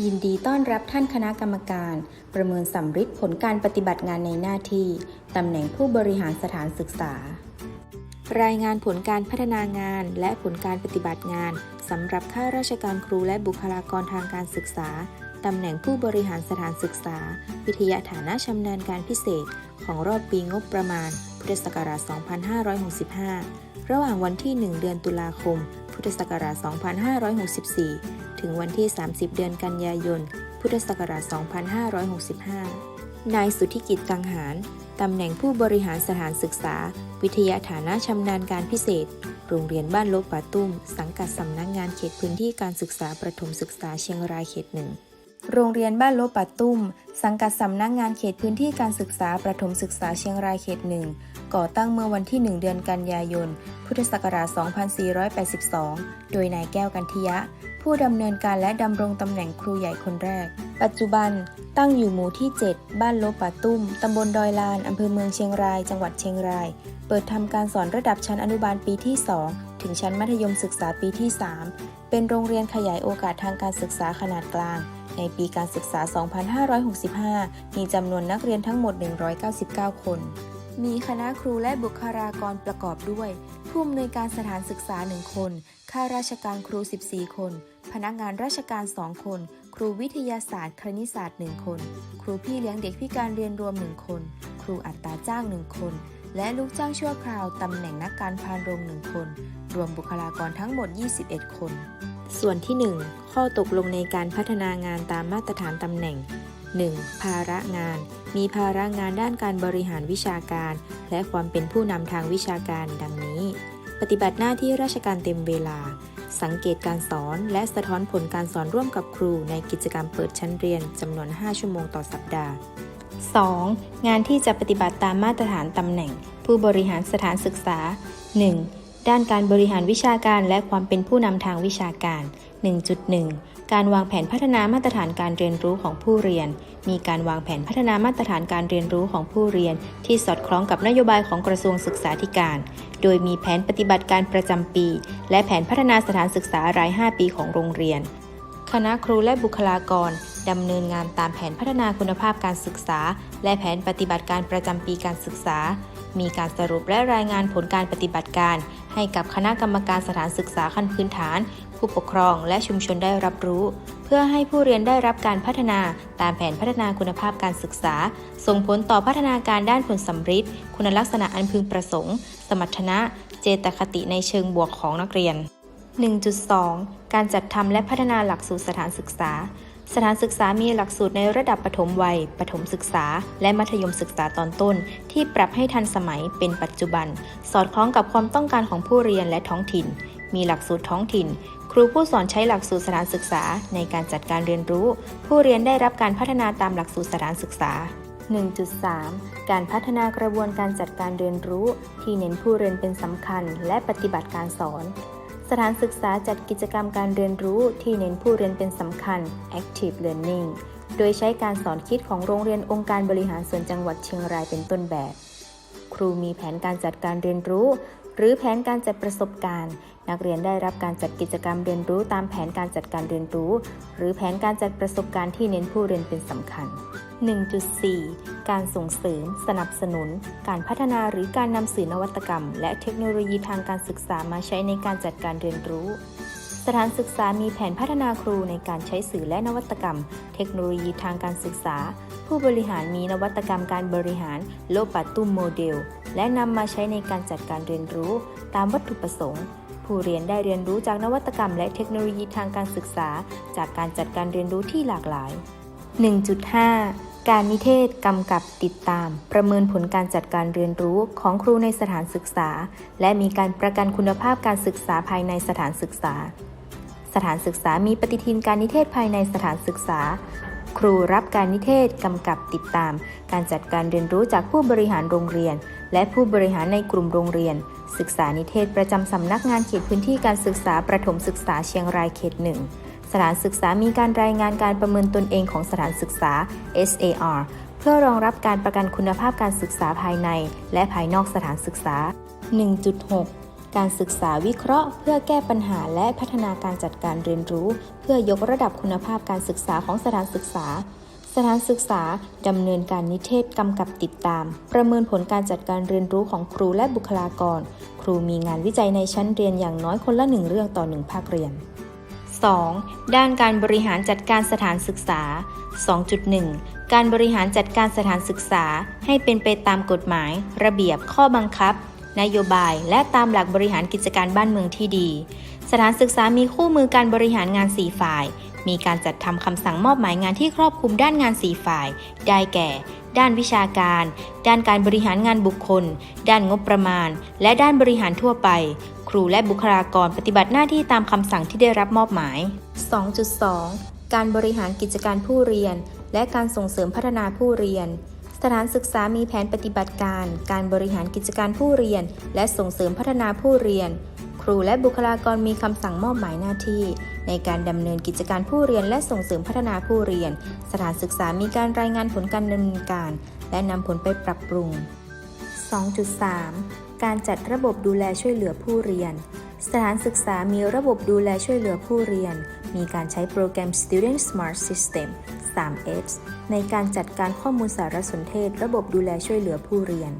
ยินดีต้อนรับท่านคณะกรรมการ ประเมินสำฤทธิ์ผลการปฏิบัติงานในหน้าที่ ตำแหน่งผู้บริหารสถานศึกษา รายงานผลการพัฒนางานและผลการปฏิบัติงานสำหรับข้าราชการครูและบุคลากรทางการศึกษา ตำแหน่งผู้บริหารสถานศึกษา วิทยาฐานะชำนาญการพิเศษ ของรอบปีงบประมาณ พุทธศักราช 2565 ระหว่างวันที่ 1 เดือนตุลาคม พุทธศักราช 2564 ถึงวันที่ 30 เดือนกันยายน พุทธศักราช 2565 นายสุทธิกิจกังหารตำแหน่งผู้บริหารสถานศึกษา วิทยาฐานะชำนาญการพิเศษ โรงเรียนบ้านลกป่าตุ้ม สังกัดสำนักงงานเขตพื้นที่การศึกษาประถมศึกษาเชียงรายเขตหนึ่ง โรงเรียนบ้านโลป่าตุ้ม สังกัดสำนักงงานเขตพื้นที่การศึกษาประถมศึกษาเชียงรายเขตหนึ่งก่อตั้งเมื่อวันที่ 1 เดือนกันยายน พุทธศักราช 2482 โดยนายแก้วกันทิยะ ผู้ดำเนินการและดำรงตำแหน่งครูใหญ่คนแรก ปัจจุบันตั้งอยู่หมู่ที่ 7 บ้านโลป่าตุ้ม ตำบลดอยลาน อำเภอเมืองเชียงราย จังหวัดเชียงราย เปิดทำการสอนระดับชั้นอนุบาลปีที่ 2 ถึงชั้นมัธยมศึกษาปีที่ 3 เป็นโรงเรียนขยายโอกาสทางการศึกษาขนาดกลาง ในปีการศึกษา 2565 มีจำนวนนักเรียนทั้งหมด 199 คน มีคณะครูและบุคลากรประกอบด้วย ผู้อำนวยการสถานศึกษา 1 คน ข้าราชการครู 14 คน พนักงานราชการ 2 คน ครูวิทยาศาสตร์ คณิตศาสตร์ 1 คน ครูพี่เลี้ยงเด็กพิการเรียนรวม 1 คน ครูอัตราจ้าง 1 คน และลูกจ้างชั่วคราวตำแหน่งนักการพานโรง 1 คน รวมบุคลากรทั้งหมด 21 คน ส่วนที่ 1 ข้อตกลงในการพัฒนางานตามมาตรฐานตำแหน่ง 1. ภาระงาน มีภาระงานด้านการบริหารวิชาการ และความเป็นผู้นำทางวิชาการดังนี้ ปฏิบัติหน้าที่ราชการเต็มเวลา สังเกตการสอนและสะท้อนผลการสอนร่วมกับครูในกิจกรรมเปิดชั้นเรียนจำนวน 5 ชั่วโมงต่อสัปดาห์ 2. งานที่จะปฏิบัติตามมาตรฐานตำแหน่ง ผู้บริหารสถานศึกษา 1. ด้านการบริหารวิชาการและความเป็นผู้นำทางวิชาการ 1.1 การวางแผนพัฒนามาตรฐานการเรียนรู้ของผู้เรียน มีการวางแผนพัฒนามาตรฐานการเรียนรู้ของผู้เรียน ที่สอดคล้องกับนโยบายของกระทรวงศึกษาธิการ โดยมีแผนปฏิบัติการประจำปี และแผนพัฒนาสถานศึกษาราย 5 ปีของโรงเรียน คณะครูและบุคลากรดำเนินงานตามแผนพัฒนาคุณภาพการศึกษา และแผนปฏิบัติการประจำปีการศึกษา มีการสรุปและรายงานผลการปฏิบัติการ ให้กับคณะกรรมการสถานศึกษาขั้นพื้นฐาน ผู้ปกครองและชุมชนได้รับรู้ เพื่อให้ผู้เรียนได้รับการพัฒนาตามแผนพัฒนาคุณภาพการศึกษา ส่งผลต่อพัฒนาการด้านผลสัมฤทธิ์คุณลักษณะอันพึงประสงค์ สมรรถนะ เจตคติในเชิงบวกของนักเรียน 1.2 การจัดทำและพัฒนาหลักสูตรสถานศึกษา สถานศึกษามีหลักสูตรในระดับปฐมวัย ปฐมศึกษา และมัธยมศึกษาตอนต้น ที่ปรับให้ทันสมัยเป็นปัจจุบัน สอดคล้องกับความต้องการของผู้เรียนและท้องถิ่น มีหลักสูตรท้องถิ่น ครูผู้สอนใช้หลักสูตรสถานศึกษา ในการจัดการเรียนรู้ ผู้เรียนได้รับการพัฒนาตามหลักสูตรสถานศึกษา1.3 การพัฒนากระบวนการจัดการเรียนรู้ ที่เน้นผู้เรียนเป็นสำคัญและปฏิบัติการสอน สถานศึกษาจัดกิจกรรมการเรียนรู้ที่เน้นผู้เรียนเป็นสำคัญ active learning โดยใช้การสอนคิดของโรงเรียนองค์การบริหารส่วนจังหวัดเชียงรายเป็นต้นแบบ ครูมีแผนการจัดการเรียนรู้ หรือแผนการจัดประสบการณ์ นักเรียนได้รับการจัดกิจกรรมเรียนรู้ตามแผนการจัดการเรียนรู้ หรือแผนการจัดประสบการณ์ที่เน้นผู้เรียนเป็นสำคัญ 1.4 การส่งเสริม สนับสนุน การพัฒนาหรือการนำสื่อนวัตกรรม และเทคโนโลยีทางการศึกษามาใช้ในการจัดการเรียนรู้ สถานศึกษามีแผนพัฒนาครูในการใช้สื่อและนวัตกรรม เทคโนโลยีทางการศึกษา ผู้บริหารมีนวัตกรรมการบริหารโลปัตตุมโมเดล และนำมาใช้ในการจัดการเรียนรู้ตามวัตถุประสงค์ ผู้เรียนได้เรียนรู้จากนวัตกรรม และเทคโนโลยีทางการศึกษา จากการจัดการเรียนรู้ที่หลากหลาย 1.5การนิเทศกำกับติดตาม ประเมินผลการจัดการเรียนรู้ของครูในสถานศึกษา และมีการประกันคุณภาพการศึกษาภายในสถานศึกษา สถานศึกษามีปฏิทินการนิเทศภายในสถานศึกษา ครูรับการนิเทศกำกับติดตาม การจัดการเรียนรู้จากผู้บริหารโรงเรียน และผู้บริหารในกลุ่มโรงเรียน ศึกษานิเทศประจำสำนักงานเขตพื้นที่การศึกษาประถมศึกษาเชียงรายเขตหนึ่งสถานศึกษามีการรายงานการประเมินตนเองของสถานศึกษา SAR เพื่อรองรับการประกันคุณภาพการศึกษาภายใน และภายนอกสถานศึกษา 1.6 การศึกษาวิเคราะห์ เพื่อแก้ปัญหาและพัฒนาการจัดการเรียนรู้ เพื่อยกระดับคุณภาพการศึกษาของสถานศึกษา สถานศึกษาดำเนินการนิเทศกำกับติดตาม ประเมินผลการจัดการเรียนรู้ของครูและบุคลากร ครูมีงานวิจัยในชั้นเรียนอย่างน้อยคนละหนึ่งเรื่องต่อหนึ่งภาคเรียน 2. ด้านการบริหารจัดการสถานศึกษา 2.1 การบริหารจัดการสถานศึกษาให้เป็นไปตามกฎหมาย ระเบียบข้อบังคับ นโยบาย และตามหลักบริหารกิจการบ้านเมืองที่ดี สถานศึกษามีคู่มือการบริหารงาน 4 ฝ่าย มีการจัดทำคำสั่งมอบหมายงานที่ครอบคลุมด้านงาน 4 ฝ่าย ได้แก่ ด้านวิชาการ ด้านการบริหารงานบุคคล ด้านงบประมาณ และด้านบริหารทั่วไป ครูและบุคลากรปฏิบัติหน้าที่ตามคำสั่งที่ได้รับมอบหมาย 2.2 การบริหารกิจการผู้เรียน และการส่งเสริมพัฒนาผู้เรียน สถานศึกษามีแผนปฏิบัติการ การบริหารกิจการผู้เรียน และส่งเสริมพัฒนาผู้เรียน ครูและบุคลากรมีคำสั่งมอบหมายหน้าที่ ในการดำเนินกิจการผู้เรียนและส่งเสริมพัฒนาผู้เรียน สถานศึกษามีการรายงานผลการดำเนินการ และนำผลไปปรับปรุง 2.3 การจัดระบบดูแลช่วยเหลือผู้เรียน สถานศึกษามีระบบดูแลช่วยเหลือผู้เรียน มีการใช้โปรแกรม Student Smart System 3S ในการจัดการข้อมูลสารสนเทศ ระบบดูแลช่วยเหลือผู้เรียน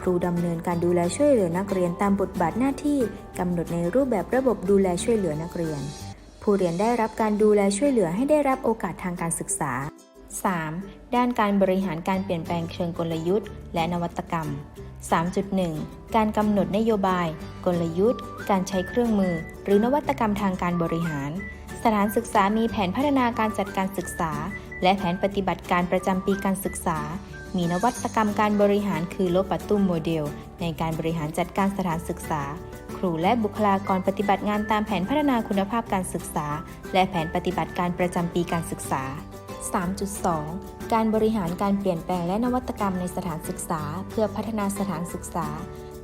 ครูดำเนินการดูแลช่วยเหลือนักเรียนตามบทบาทหน้าที่กำหนดในรูปแบบระบบดูแลช่วยเหลือนักเรียน ผู้เรียนได้รับการดูแลช่วยเหลือให้ได้รับโอกาสทางการศึกษา 3. ด้านการบริหารการเปลี่ยนแปลงเชิงกลยุทธ์ และนวัตกรรม 3.1 การกำหนดนโยบาย กลยุทธ์ การใช้เครื่องมือ หรือนวัตกรรมทางการบริหาร สถานศึกษามีแผนพัฒนาการจัดการศึกษา และแผนปฏิบัติการประจำปีการศึกษา มีนวัตกรรมการบริหารคือโลปัตตุมโมเดล ในการบริหารจัดการสถานศึกษา ครูและบุคลากรปฏิบัติงานตามแผนพัฒนาคุณภาพการศึกษา และแผนปฏิบัติการประจำปีการศึกษา 3.2 การบริหารการเปลี่ยนแปลงและนวัตกรรมในสถานศึกษา เพื่อพัฒนาสถานศึกษา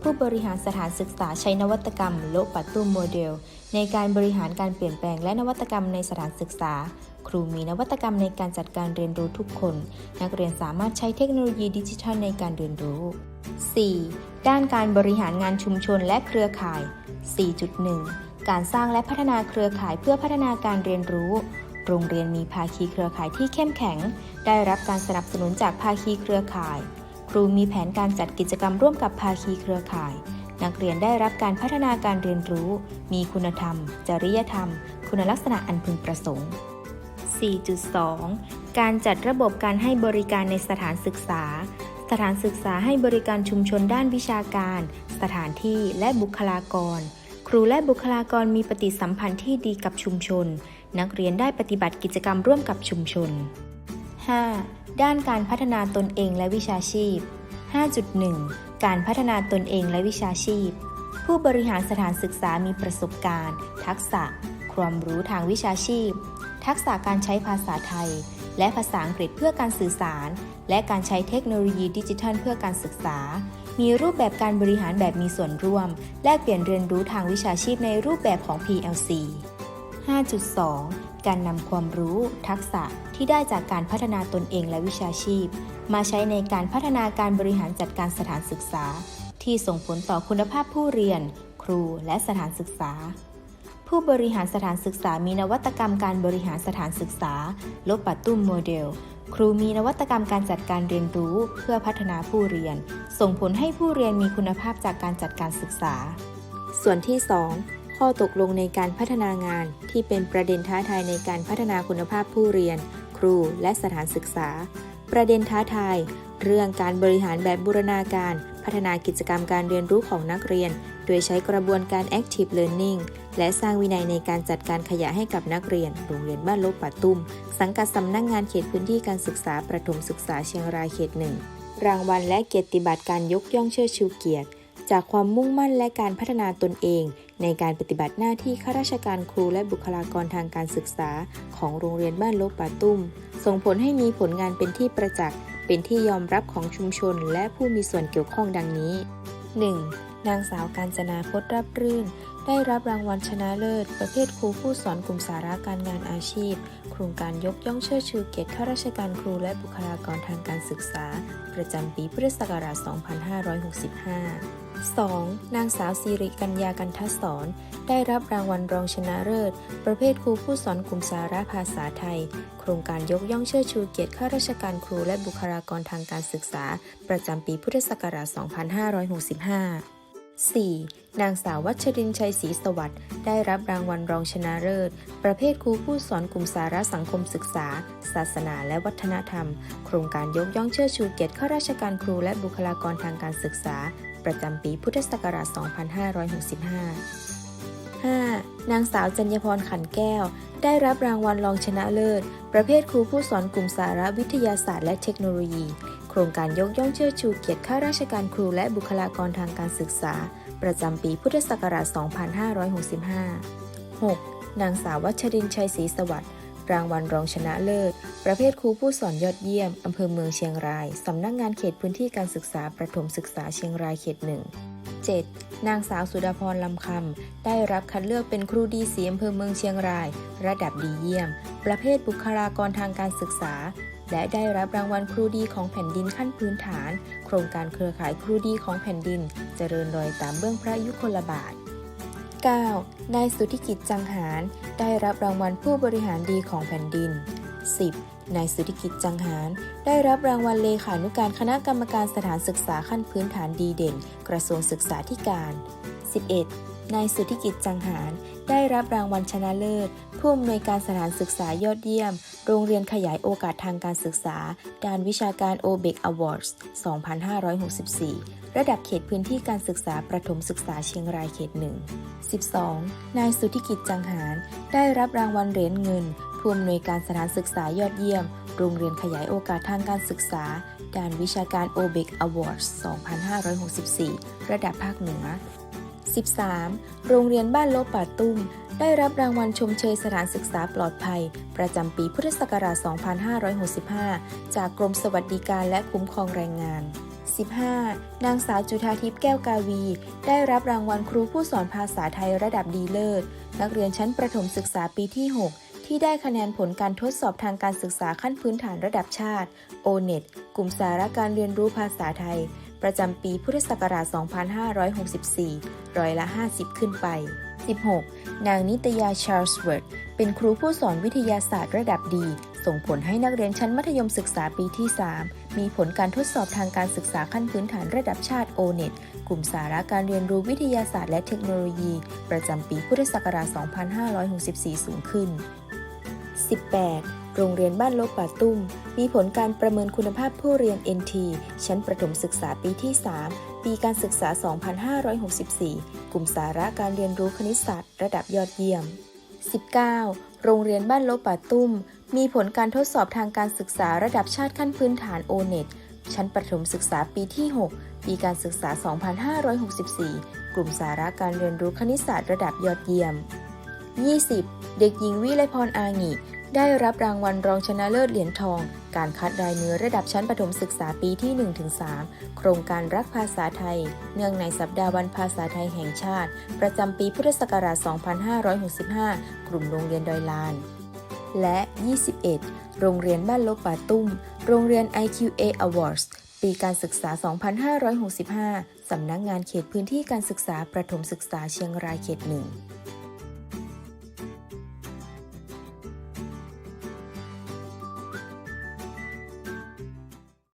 ผู้บริหารสถานศึกษาใช้นวัตกรรมโลปัตตุมโมเดล ในการบริหารการเปลี่ยนแปลงและนวัตกรรมในสถานศึกษา ครูมีนวัตกรรมในการจัดการเรียนรู้ทุกคน นักเรียนสามารถใช้เทคโนโลยีดิจิทัลในการเรียนรู้ 4. ด้านการบริหารงานชุมชนและเครือข่าย 4.1 การสร้างและพัฒนาเครือข่ายเพื่อพัฒนาการเรียนรู้ โรงเรียนมีภาคีเครือข่ายที่เข้มแข็ง ได้รับการสนับสนุนจากภาคีเครือข่าย ครูมีแผนการจัดกิจกรรมร่วมกับภาคีเครือข่าย นักเรียนได้รับการพัฒนาการเรียนรู้ มีคุณธรรม จริยธรรม คุณลักษณะอันพึงประสงค์ 4.2 การจัดระบบการให้บริการในสถานศึกษา สถานศึกษาให้บริการชุมชนด้านวิชาการ สถานที่และบุคลากร ครูและบุคลากรมีปฏิสัมพันธ์ที่ดีกับชุมชน นักเรียนได้ปฏิบัติกิจกรรมร่วมกับชุมชน 5. ด้านการพัฒนาตนเองและวิชาชีพ 5.1 การพัฒนาตนเองและวิชาชีพ ผู้บริหารสถานศึกษามีประสบการณ์ ทักษะ ความรู้ทางวิชาชีพ ทักษะการใช้ภาษาไทย และภาษาอังกฤษเพื่อการสื่อสาร และการใช้เทคโนโลยีดิจิทัล เพื่อการศึกษา มีรูปแบบการบริหารแบบมีส่วนร่วม แลกเปลี่ยนเรียนรู้ทางวิชาชีพในรูปแบบของ PLC 5.2 การนำความรู้ทักษะที่ได้จากการพัฒนาตนเองและวิชาชีพ มาใช้ในการพัฒนาการบริหารจัดการสถานศึกษา ที่ส่งผลต่อคุณภาพผู้เรียน ครูและสถานศึกษา ผู้บริหารสถานศึกษามีนวัตกรรมการบริหารสถานศึกษา ลบปัตตุ้มโมเดล ครูมีนวัตกรรมการจัดการเรียนรู้ เพื่อพัฒนาผู้เรียน ส่งผลให้ผู้เรียนมีคุณภาพจากการจัดการศึกษา ส่วนที่ 2 ข้อตกลงในการพัฒนางานที่เป็นประเด็นท้าทายในการพัฒนาคุณภาพผู้เรียน ครูและสถานศึกษา ประเด็นท้าทาย เรื่องการบริหารแบบบูรณาการ พัฒนากิจกรรมการเรียนรู้ของนักเรียน โดยใช้กระบวนการ Active Learning และสร้างวินัยในการจัดการขยะให้กับนักเรียน โรงเรียนบ้านลบป่าตุ้ม สังกัดสำนักงงานเขตพื้นที่การศึกษาประถมศึกษาเชียงรายเขตหนึ่งรางวัลและเกียรติบัตรการยกย่องเชิดชูเกียรติ จากความมุ่งมั่นและการพัฒนาตนเอง ในการปฏิบัติหน้าที่ข้าราชการครูและบุคลากรทางการศึกษา ของโรงเรียนบ้านลบป่าตุ้ม ส่งผลให้มีผลงานเป็นที่ประจักษ์ เป็นที่ยอมรับของชุมชน และผู้มีส่วนเกี่ยวข้องดังนี้ 1. นางสาวการจนาพจน์รับรื่น ได้รับรางวัลชนะเลิศ ประเภทครูผู้สอนกลุ่มสาระการงานอาชีพ ครงการยกย่องเชิดชูเกียรติข้าราชการครูและบุคลากรทางการศึกษา ประจำปีพุทธศักราช 2565 2. นางสาวสิริกัญญากันทศรได้รับรางวัลรองชนะเลิศ ประเภทครูผู้สอนกลุ่มสาระภาษาไทย โครงการยกย่องเชิดชูเกียรติข้าราชการครูและบุคลากรทางการศึกษา ประจำปีพุทธศักราช 2565 4. นางสาววัชรินชัยศรีสวัสดิ์ได้รับรางวัลรองชนะเลิศ ประเภทครูผู้สอนกลุ่มสาระสังคมศึกษา ศาสนาและวัฒนธรรม โครงการยกย่องเชิดชูเกียรติข้าราชการครูและบุคลากรทางการศึกษา ประจำปีพุทธศักราช 2565 5. นางสาวจัญญพรขันแก้ว ได้รับรางวัลรองชนะเลิศ ประเภทครูผู้สอนกลุ่มสาระวิทยาศาสตร์และเทคโนโลยี ครงการยกย่องเชิดชูเกียรติข้าราชการครูและบุคลากรทางการศึกษา ประจำปีพุทธศักราช 2565 6. นางสาววัชรินชัยศรีสวัสดิ์รางวัลรองชนะเลิศ ประเภทครูผู้สอนยอดเยี่ยม อำเภอเมืองเชียงราย สำนักงานเขตพื้นที่การศึกษาประถมศึกษาเชียงรายเขตหนึ่ง 7. นางสาวสุดาพรลำคำ ได้รับคัดเลือกเป็นครูดีสีอำเภอเมืองเชียงราย ระดับดีเยี่ยม ประเภทบุคลากรทางการศึกษา และได้รับรางวัลครูดีของแผ่นดินขั้นพื้นฐาน โครงการเครือข่ายครูดีของแผ่นดิน เจริญรอยตามเบื้องพระยุคลบาท 9. นายสุธิกิจจังหาร ได้รับรางวัลผู้บริหารดีของแผ่นดิน 10. นายสุธิกิจจังหาร ได้รับรางวัลเลขานุการคณะกรรมการสถานศึกษาขั้นพื้นฐานดีเด่น กระทรวงศึกษาธิการ 11. นายสุทธิกิจจังหาร ได้รับรางวัลชนะเลิศ ผู้อำนวยการสถานศึกษายอดเยี่ยม โรงเรียนขยายโอกาสทางการศึกษา ด้านวิชาการ o b e c Awards 2564ระดับเขตพื้นที่การศึกษาประถมศึกษาเชียงรายเขตหนึ่ง 12. นายสุธิกิจจังหาร ได้รับรางวัลเหรียญเงิน ผู้อำนวยการสถานศึกษายอดเยี่ยม โรงเรียนขยายโอกาสทางการศึกษา ด้านวิชาการ o b e c Awards 2564 ระดับภาคเหนือ 13. โรงเรียนบ้านโลป่าตุ้ม ได้รับรางวัลชมเชยสถานศึกษาปลอดภัย ประจำปีพุทธศักราช 2565 จากกรมสวัสดิการและคุ้มครองแรงงาน 15. นางสาวจุธาทิพย์แก้วกาวี ได้รับรางวัลครูผู้สอนภาษาไทยระดับดีเลิศ นักเรียนชั้นประถมศึกษาปีที่ 6 ที่ได้คะแนนผลการทดสอบทางการศึกษาขั้นพื้นฐานระดับชาติ O-NET กลุ่มสาระการเรียนรู้ภาษาไทย ประจำปีพุทธศักราช 2564 ร้อยละ 50 ขึ้นไป 16. นางนิตยาชาร์ลส์เวิร์ดเป็นครูผู้สอนวิทยาศาสตร์ระดับดี ส่งผลให้นักเรียนชั้นมัธยมศึกษาปีที่ 3 มีผลการทดสอบทางการศึกษาขั้นพื้นฐานระดับชาติ O-NET กลุ่มสาระการเรียนรู้วิทยาศาสตร์และเทคโนโลยี ประจำปีพุทธศักราช 2564 สูงขึ้น 18. โรงเรียนบ้านลบป่าตุ้ม มีผลการประเมินคุณภาพผู้เรียน NT ชั้นประถมศึกษาปีที่ 3 ปีการศึกษา 2564 กลุ่มสาระการเรียนรู้คณิตศาสตร์ระดับยอดเยี่ยม 19. โรงเรียนบ้านลบป่าตุ้ม มีผลการทดสอบทางการศึกษาระดับชาติขั้นพื้นฐาน O-NET ชั้นประถมศึกษาปีที่ 6 ปีการศึกษา 2564 กลุ่มสาระการเรียนรู้คณิตศาสตร์ระดับยอดเยี่ยม 20. เด็กหญิงวิไลพรอางิ ได้รับรางวัลรองชนะเลิศเหรียญทอง การคัดรายมือระดับชั้นประถมศึกษาปีที่ 1-3 โครงการรักภาษาไทย เนื่องในสัปดาห์วันภาษาไทยแห่งชาติ ประจำปีพุทธศักราช 2565 กลุ่มโรงเรียนดอยลาน และ 21 โรงเรียนบ้านลบป่าตุ้ม โรงเรียน IQA Awards ปีการศึกษา 2565 สำนักงานเขตพื้นที่การศึกษาประถมศึกษาเชียงรายเขตหนึ่ง